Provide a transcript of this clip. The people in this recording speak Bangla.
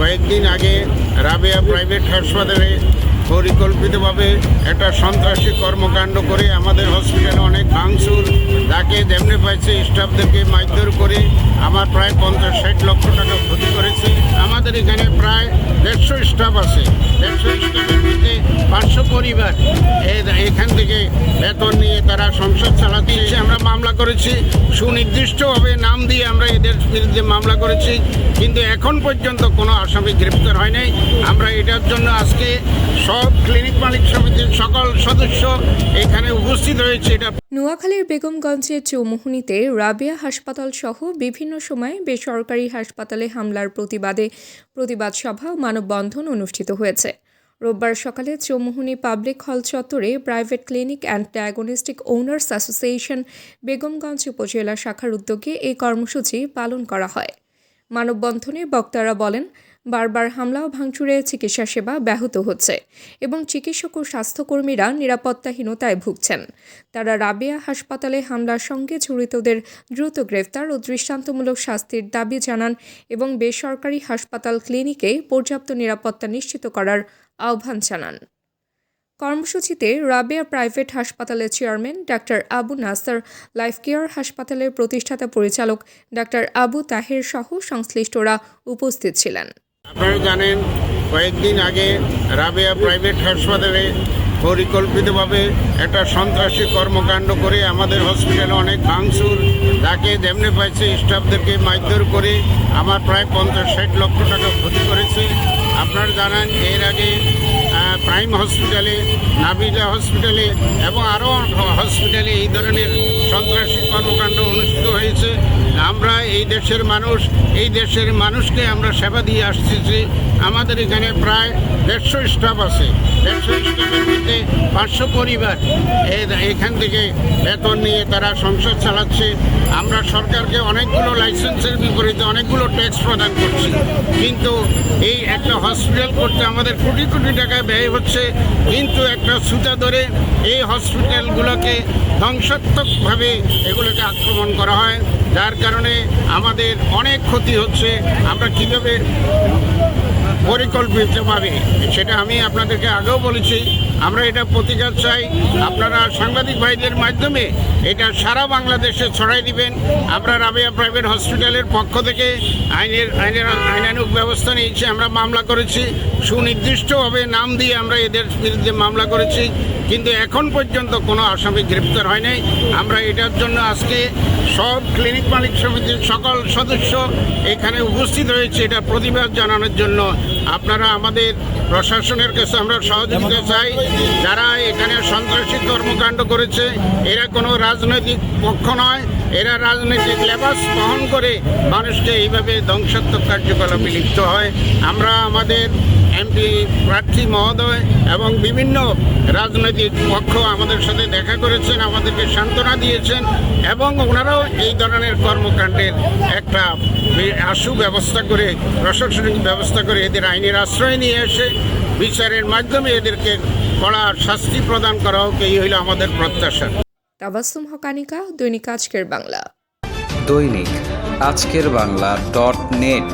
কয়েকদিন আগে রাবেয়া প্রাইভেট হাসপাতালে পরিকল্পিতভাবে একটা সন্ত্রাসী কর্মকাণ্ড করে আমাদের হসপিটালে অনেক ভাঙচুর, যাকে যেমনি পাইছে স্টাফদেরকে মারধর করে আমার প্রায় পঞ্চাশ ষাট লক্ষ টাকা ক্ষতি করেছে। আমাদের এখানে প্রায় দেড়শো স্টাফ আছে। দেড়শো স্টাফের মধ্যে পাঁচশো পরিবার এখান থেকে বেতন নিয়ে তারা সংসার চালাতে এসে আমরা মামলা করেছি। সুনির্দিষ্টভাবে নাম দিয়ে আমরা এদের বিরুদ্ধে মামলা করেছি। কিন্তু এখন পর্যন্ত কোনো আসামি গ্রেপ্তার হয় নাই। আমরা এটার জন্য আজকে সব ক্লিনিক মালিক সমিতির সকল সদস্য এখানে উপস্থিত হয়েছে। এটা নোয়াখালীর বেগমগঞ্জের চৌমুহনীতে রাবিয়া হাসপাতাল সহ বিভিন্ন সময়ে বেসরকারি হাসপাতালে হামলার প্রতিবাদে প্রতিবাদ সভা ও মানববন্ধন অনুষ্ঠিত হয়েছে। রোববার সকালে চৌমুহনী পাবলিক হল চত্বরে private clinic and diagnostic owners association Begumganj Upazila শাখার উদ্যোগে এই কর্মসূচি পালন করা হয়। মানববন্ধনে বক্তারা বলেন বারবার হামলা ও ভাঙচুরে চিকিৎসা সেবা ব্যাহত হচ্ছে এবং চিকিৎসক ও স্বাস্থ্যকর্মীরা নিরাপত্তাহীনতায় ভুগছেন। তারা রাবেয়া হাসপাতালে হামলার সঙ্গে জড়িতদের দ্রুত গ্রেফতার ও দৃষ্টান্তমূলক শাস্তির দাবি জানান এবং বেসরকারি হাসপাতাল ক্লিনিকে পর্যাপ্ত নিরাপত্তা নিশ্চিত করার আহ্বান জানান। কর্মসূচিতে রাবেয়া প্রাইভেট হাসপাতালের chairman doctor Abu Nasar, life care হাসপাতালের প্রতিষ্ঠাতা পরিচালক ডাক্তার আবু তাহের সহ সংশ্লিষ্টরা উপস্থিত ছিলেন। আপনারা জানেন, কয়েকদিন আগে রাবেয়া প্রাইভেট হাসপাতালে পরিকল্পিতভাবে একটা সন্ত্রাসী কর্মকাণ্ড করে আমাদের হসপিটালে অনেক ভাঙচুর, যাকে যেমনি পাইছে স্টাফদেরকে মারধর করে আমার প্রায় পঞ্চাশ ষাট লক্ষ টাকা ক্ষতি করেছে। আপনারা জানেন, এর আগে প্রাইম হসপিটালে, নাবিলা হসপিটালে এবং আরও হসপিটালে এই ধরনের সন্ত্রাসী কর্মকাণ্ড অনুষ্ঠিত হয়েছে। আমরা এই দেশের মানুষ, এই দেশের মানুষকে আমরা সেবা দিয়ে আসতেছি। আমাদের এখানে প্রায় দেড়শো স্টাফ আছে। দেড়শো স্টাফের মধ্যে পাঁচশো পরিবার এখান থেকে বেতন নিয়ে তারা সংসার চালাচ্ছে। আমরা সরকারকে অনেকগুলো লাইসেন্সের বিপরীতে অনেকগুলো ট্যাক্স প্রদান করছি। কিন্তু এই একটা হসপিটাল করতে আমাদের কোটি কোটি টাকা ব্যয় হচ্ছে। কিন্তু একটা সুতা ধরে এই হসপিটালগুলোকে ধ্বংসাত্মকভাবে এগুলোকে আক্রমণ করা হয়, যার কারণে আমাদের অনেক ক্ষতি হচ্ছে। আমরা কীভাবে পরিকল্পিতভাবে, সেটা আমি আপনাদেরকে আগেও বলেছি। আমরা এটা প্রতিকার চাই। আপনারা সাংবাদিক ভাইদের মাধ্যমে এটা সারা বাংলাদেশে ছড়াই দিবেন। আমরা রাবেয়া প্রাইভেট হসপিটালের পক্ষ থেকে আইনের আইনের আইনানুক ব্যবস্থা নিয়েছি, আমরা মামলা করেছি। সুনির্দিষ্টভাবে নাম দিয়ে আমরা এদের বিরুদ্ধে মামলা করেছি। কিন্তু এখন পর্যন্ত কোনো আসামি গ্রেপ্তার হয় নাই। আমরা এটার জন্য আজকে সব ক্লিনিক মালিক সমিতির সকল সদস্য এখানে উপস্থিত হয়েছে। এটা প্রতিবাদ জানানোর জন্য আপনারা আমাদের প্রশাসনের কাছে আমরা সহযোগিতা চাই। যারা এখানে সন্ত্রাসী কর্মকাণ্ড করেছে, এরা কোনো রাজনৈতিক পক্ষ নয়। এরা রাজনৈতিক লেবাস বহন করে মানুষকে এইভাবে ধ্বংসাত্মক কার্যকলাপে লিপ্ত হয়। আমরা আমাদের এমপি প্রার্থী মহোদয় এবং বিভিন্ন রাজনৈতিক পক্ষ আমাদের সাথে দেখা করেছেন আমাদেরকে সান্ত্বনা দিয়েছেন এবং ওনারাও এই ধরনের কর্মকাণ্ডের একটা আশু ব্যবস্থা করে প্রশাসনিক ব্যবস্থা করে এদের আইনের আশ্রয় নিয়ে এসে বিচারের মাধ্যমে এদেরকে কড়া শাস্তি প্রদান করা হোক এই হইল আমাদের প্রত্যাশা। তাবাসুম হকানিকা দৈনিক আজকের বাংলা। দৈনিক আজকের বাংলা ডট নেট।